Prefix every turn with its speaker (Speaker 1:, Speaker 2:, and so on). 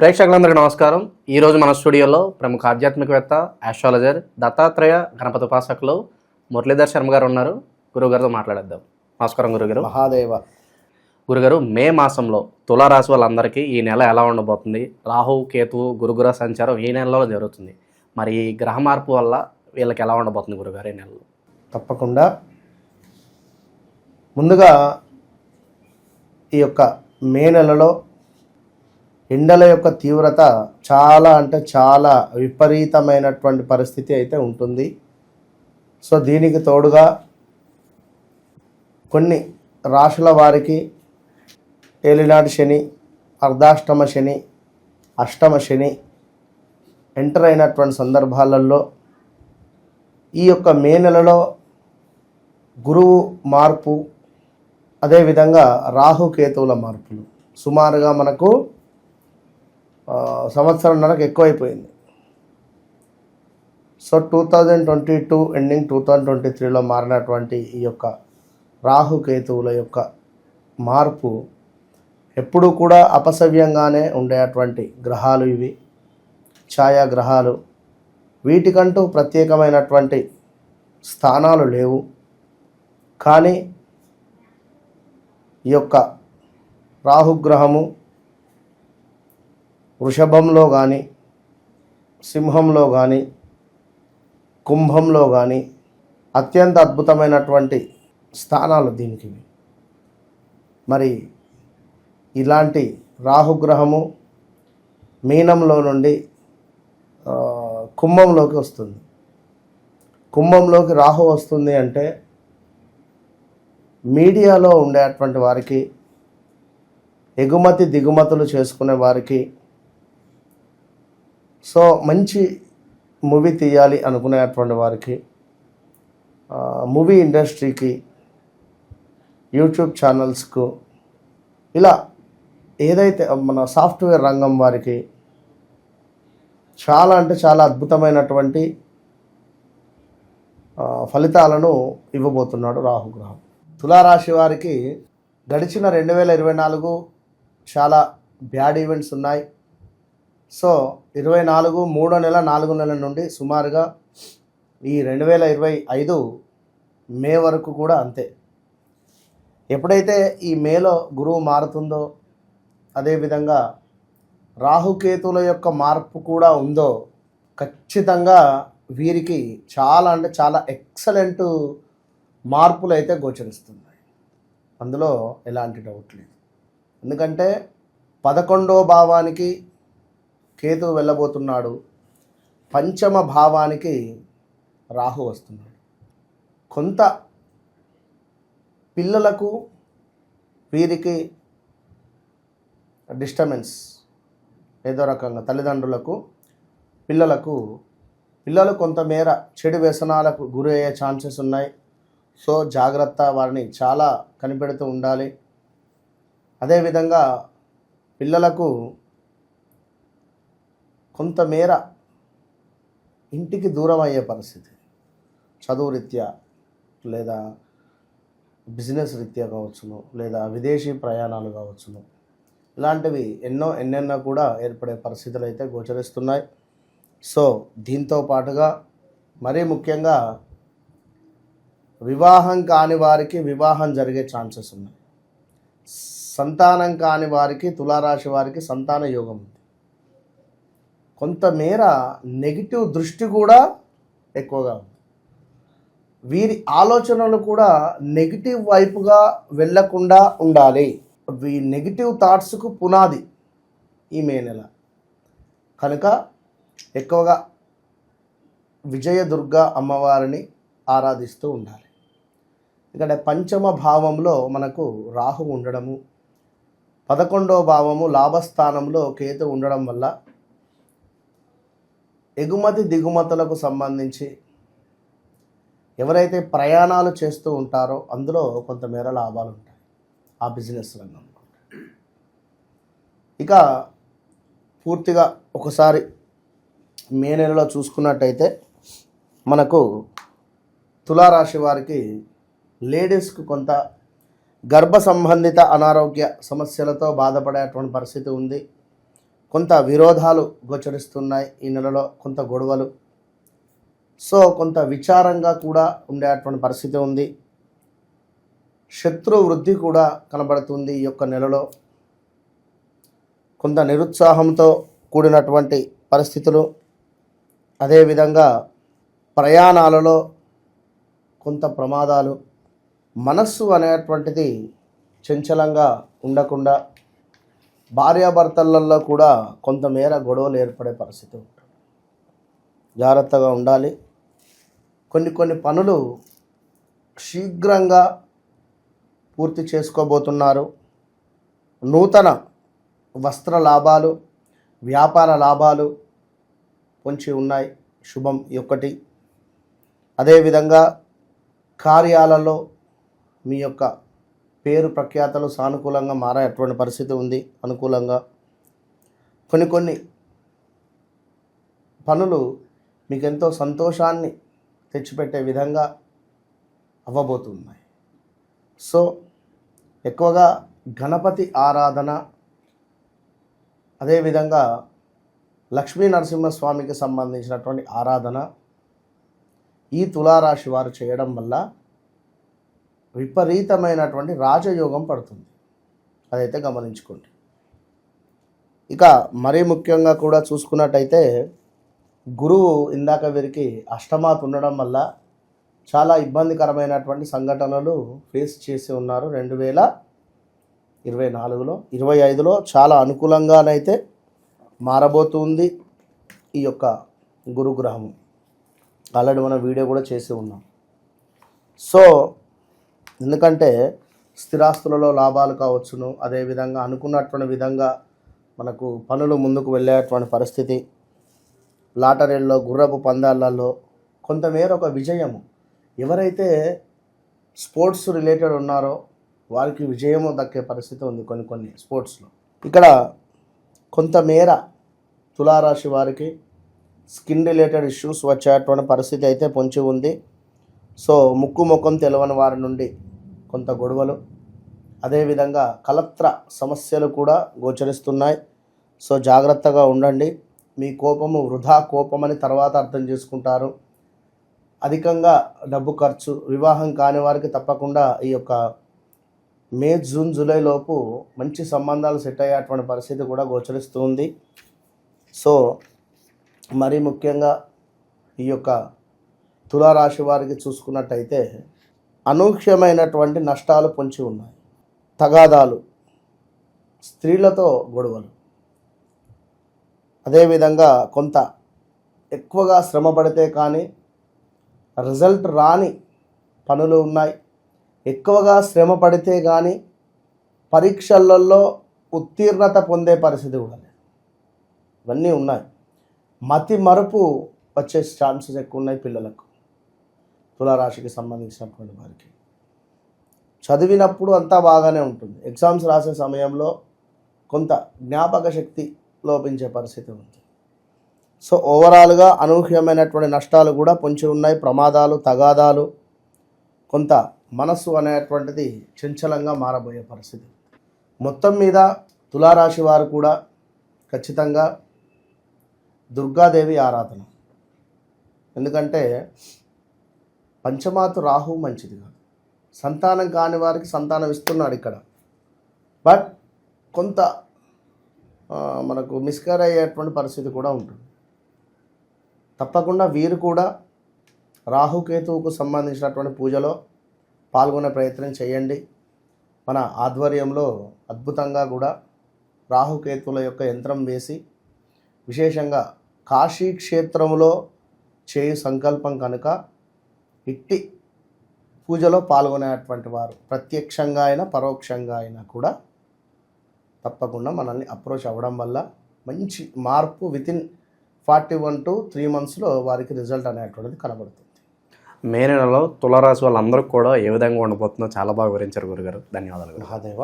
Speaker 1: ప్రేక్షకులందరికీ నమస్కారం. ఈ రోజు మన స్టూడియోలో ప్రముఖ ఆధ్యాత్మికవేత్త ఆస్ట్రాలజర్ దత్తాత్రేయ గణపతి ఉపాసకులు మురళీధర్ శర్మ గారు ఉన్నారు. గురుగారితో మాట్లాడేద్దాం. నమస్కారం గురుగారు.
Speaker 2: మహాదేవ.
Speaker 1: గురుగారు మే మాసంలో తులారాశి వాళ్ళందరికీ ఈ నెల ఎలా ఉండబోతుంది? రాహు కేతువు గురుగుర సంచారం ఈ నెలలో జరుగుతుంది. మరి ఈ గ్రహ మార్పు వల్ల వీళ్ళకి ఎలా ఉండబోతుంది గురుగారు ఈ నెలలో?
Speaker 2: తప్పకుండా. ముందుగా ఈ యొక్క మే నెలలో ఎండల యొక్క తీవ్రత చాలా అంటే చాలా విపరీతమైనటువంటి పరిస్థితి అయితే ఉంటుంది. సో దీనికి తోడుగా కొన్ని రాశుల వారికి ఏలినాటి శని అర్ధాష్టమ శని అష్టమ శని ఎంటర్ అయినటువంటి సందర్భాలలో ఈ యొక్క మే నెలలో గురువు మార్పు అదేవిధంగా రాహుకేతువుల మార్పులు. సుమారుగా మనకు సంవత్సరంన్నరకు ఎక్కువైపోయింది. So two thousand twenty two ending two thousand twenty త్రీలో మారినటువంటి ఈ యొక్క రాహుకేతువుల యొక్క మార్పు ఎప్పుడూ కూడా అపసవ్యంగానే ఉండేటువంటి గ్రహాలు ఇవి. ఛాయాగ్రహాలు వీటికంటూ ప్రత్యేకమైనటువంటి స్థానాలు లేవు. కానీ ఈ యొక్క రాహుగ్రహము వృషభంలో కానీ సింహంలో కానీ కుంభంలో కానీ అత్యంత అద్భుతమైనటువంటి స్థానాలు దీనికి. మరి ఇలాంటి రాహుగ్రహము మీనంలో నుండి కుంభంలోకి వస్తుంది. కుంభంలోకి రాహు వస్తుంది అంటే మీడియాలో ఉండేటువంటి వారికి ఎగుమతి దిగుమతులు చేసుకునే వారికి సో మంచి మూవీ తీయాలి అనుకునేటువంటి వారికి మూవీ ఇండస్ట్రీకి యూట్యూబ్ ఛానల్స్కు ఇలా ఏదైతే మన సాఫ్ట్వేర్ రంగం వారికి చాలా అంటే చాలా అద్భుతమైనటువంటి ఫలితాలను ఇవ్వబోతున్నాడు రాహుగ్రహం. తులారాశి వారికి గడిచిన రెండు వేల ఇరవై నాలుగు చాలా బ్యాడ్ ఈవెంట్స్ ఉన్నాయి. సో ఇరవై నాలుగు మూడో నెల నాలుగు నెల నుండి సుమారుగా ఈ రెండు వేల ఇరవై ఐదు మే వరకు కూడా అంతే. ఎప్పుడైతే ఈ మేలో గురువు మారుతుందో అదేవిధంగా రాహుకేతుల యొక్క మార్పు కూడా ఉందో ఖచ్చితంగా వీరికి చాలా అంటే చాలా ఎక్సలెంట్ మార్పులు అయితే గోచరిస్తున్నాయి. అందులో ఎలాంటి డౌట్ లేదు. ఎందుకంటే పదకొండో భావానికి కేతు వెళ్ళబోతున్నాడు. పంచమ భావానికి రాహు వస్తున్నాడు. కొంత పిల్లలకు వీరికి డిస్టర్బెన్స్ ఏదో రకంగా తల్లిదండ్రులకు పిల్లలకు పిల్లలు కొంతమేర చెడు వ్యసనాలకు గురి అయ్యే ఛాన్సెస్ ఉన్నాయి. సో జాగ్రత్త వారిని చాలా కనిపెడుతూ ఉండాలి. అదేవిధంగా పిల్లలకు కొంతమేర ఇంటికి దూరం అయ్యే పరిస్థితి. చదువు రీత్యా లేదా బిజినెస్ రీత్యా కావచ్చును లేదా విదేశీ ప్రయాణాలు కావచ్చును. ఇలాంటివి ఎన్నో ఎన్నెన్నో కూడా ఏర్పడే పరిస్థితులు అయితే గోచరిస్తున్నాయి. సో దీంతో పాటుగా మరీ ముఖ్యంగా వివాహం కాని వారికి వివాహం జరిగే ఛాన్సెస్ ఉన్నాయి. సంతానం కాని వారికి తులారాశి వారికి సంతాన యోగం ఉంది. కొంతమేర నెగిటివ్ దృష్టి కూడా ఎక్కువగా ఉంది. వీరి ఆలోచనలు కూడా నెగిటివ్ వైపుగా వెళ్ళకుండా ఉండాలి. వీ నెగిటివ్ థాట్స్కు పునాది ఈ మే నెల. కనుక ఎక్కువగా విజయదుర్గ అమ్మవారిని ఆరాధిస్తూ ఉండాలి. ఎందుకంటే పంచమ భావంలో మనకు రాహు ఉండడము పదకొండవ భావము లాభస్థానంలో కేతు ఉండడం వల్ల ఎగుమతి దిగుమతులకు సంబంధించి ఎవరైతే ప్రయాణాలు చేస్తూ ఉంటారో అందులో కొంతమేర లాభాలు ఉంటాయి. ఆ బిజినెస్ రంగంలో ఇక పూర్తిగా ఒకసారి మే నెలలో చూసుకున్నట్టయితే మనకు తులారాశి వారికి లేడీస్కు కొంత గర్భ సంబంధిత అనారోగ్య సమస్యలతో బాధపడేటువంటి పరిస్థితి ఉంది. కొంత విరోధాలు గోచరిస్తున్నాయి ఈ నెలలో కొంత గొడవలు. సో కొంత విచారంగా కూడా ఉండేటువంటి పరిస్థితి ఉంది. శత్రు వృద్ధి కూడా కనబడుతుంది ఈ యొక్క నెలలో. కొంత నిరుత్సాహంతో కూడినటువంటి పరిస్థితులు. అదేవిధంగా ప్రయాణాలలో కొంత ప్రమాదాలు. మనస్సు అనేటువంటిది చంచలంగా ఉండకుండా భార్యాభర్తలలో కూడా కొంతమేర గొడవలు ఏర్పడే పరిస్థితి ఉంటుంది. జాగ్రత్తగా ఉండాలి. కొన్ని కొన్ని పనులు శీఘ్రంగా పూర్తి చేసుకోబోతున్నారు. నూతన వస్త్ర లాభాలు వ్యాపార లాభాలు పొంచి ఉన్నాయి. శుభం యొక్కటి అదేవిధంగా కార్యాలలో మీ యొక్క పేరు ప్రఖ్యాతలు సానుకూలంగా మారేటువంటి పరిస్థితి ఉంది అనుకూలంగా. కొన్ని కొన్ని పనులు మీకు ఎంతో సంతోషాన్ని తెచ్చిపెట్టే విధంగా అవ్వబోతున్నాయి. సో ఎక్కువగా గణపతి ఆరాధన అదేవిధంగా లక్ష్మీ నరసింహస్వామికి సంబంధించినటువంటి ఆరాధన ఈ తులారాశి వారు చేయడం వల్ల విపరీతమైనటువంటి రాజయోగం పడుతుంది. అదైతే గమనించుకోండి. ఇక మరీ ముఖ్యంగా కూడా చూసుకున్నట్టయితే గురువు ఇందాక వీరికి అష్టమాత్ ఉండడం వల్ల చాలా ఇబ్బందికరమైనటువంటి సంఘటనలు ఫేస్ చేసి ఉన్నారు. రెండు వేల ఇరవై నాలుగులో ఇరవై ఐదులో చాలా అనుకూలంగానైతే మారబోతుంది ఈ యొక్క గురుగ్రహము ఆల్రెడీ మనం వీడియో కూడా చేసి ఉన్నాం. సో ఎందుకంటే స్థిరాస్తులలో లాభాలు కావచ్చును. అదేవిధంగా అనుకున్నటువంటి విధంగా మనకు పనులు ముందుకు వెళ్ళేటువంటి పరిస్థితి. లాటరీల్లో గుర్రపు పందాలలో కొంతమేర ఒక విజయము. ఎవరైతే స్పోర్ట్స్ రిలేటెడ్ ఉన్నారో వారికి విజయము దక్కే పరిస్థితి ఉంది కొన్ని కొన్ని స్పోర్ట్స్లో. ఇక్కడ కొంతమేర తులారాశి వారికి స్కిన్ రిలేటెడ్ ఇష్యూస్ వచ్చేటువంటి పరిస్థితి అయితే పొంచి ఉంది. సో ముక్కు ముఖం తెలవని వారి నుండి కొంత గొడవలు. అదేవిధంగా కలత్ర సమస్యలు కూడా గోచరిస్తున్నాయి. సో జాగ్రత్తగా ఉండండి. మీ కోపము వృధా కోపమని తర్వాత అర్థం చేసుకుంటారు. అధికంగా డబ్బు ఖర్చు వివాహం కాని వారికి తప్పకుండా ఈ యొక్క మే జూన్ జూలై లోపు మంచి సంబంధాలు సెట్ అయ్యేటువంటి పరిస్థితి కూడా గోచరిస్తుంది. సో మరీ ముఖ్యంగా ఈ యొక్క తులారాశి వారికి చూసుకున్నట్టయితే అనూహ్యమైనటువంటి నష్టాలు పొంచి ఉన్నాయి. తగాదాలు స్త్రీలతో గొడవలు. అదేవిధంగా కొంత ఎక్కువగా శ్రమ పడితే కానీ రిజల్ట్ రాని పనులు ఉన్నాయి. ఎక్కువగా శ్రమ పడితే కానీ పరీక్షలలో ఉత్తీర్ణత పొందే పరిస్థితి కూడా లేదు. ఇవన్నీ ఉన్నాయి. మతి మరుపు వచ్చే ఛాన్సెస్ ఎక్కువ ఉన్నాయి పిల్లలకు. తులారాశికి సంబంధించినటువంటి వారికి. చదివినప్పుడు అంతా బాగానే ఉంటుంది. ఎగ్జామ్స్ రాసే సమయంలో కొంత జ్ఞాపక శక్తి లోపించే పరిస్థితి ఉంది సో ఓవరాల్గా అనూహ్యమైనటువంటి నష్టాలు కూడా పొంచి ఉన్నాయి. ప్రమాదాలు తగాదాలు కొంత మనస్సు అనేటువంటిది చంచలంగా మారబోయే పరిస్థితి. మొత్తం మీద తులారాశి వారు కూడా ఖచ్చితంగా దుర్గాదేవి ఆరాధన. ఎందుకంటే పంచమాతు రాహు మంచిది కాదు. సంతానం కాని వారికి సంతానం ఇస్తున్నాడు ఇక్కడ. బట్ కొంత మనకు మిస్కేర్ అయ్యేటువంటి పరిస్థితి కూడా ఉంటుంది. తప్పకుండా వీరు కూడా రాహుకేతువుకు సంబంధించినటువంటి పూజలో పాల్గొనే ప్రయత్నం చేయండి. మన ఆధ్వర్యంలో అద్భుతంగా కూడా రాహుకేతువుల యొక్క యంత్రం వేసి విశేషంగా కాశీ క్షేత్రంలో చేయు సంకల్పం కనుక ఇట్టి పూజలో పాల్గొనేటువంటి వారు ప్రత్యక్షంగా అయినా పరోక్షంగా అయినా కూడా తప్పకుండా మనల్ని అప్రోచ్ అవ్వడం వల్ల మంచి మార్పు within forty one to three మంత్స్లో వారికి రిజల్ట్ అనేటువంటిది కనబడుతుంది
Speaker 1: మే నెలలో తులారాశి వాళ్ళందరికీ కూడా ఏ విధంగా ఉండబోతుందో చాలా బాగా వివరించారు గురుగారు ధన్యవాదాలు గురు.
Speaker 2: మహాదేవ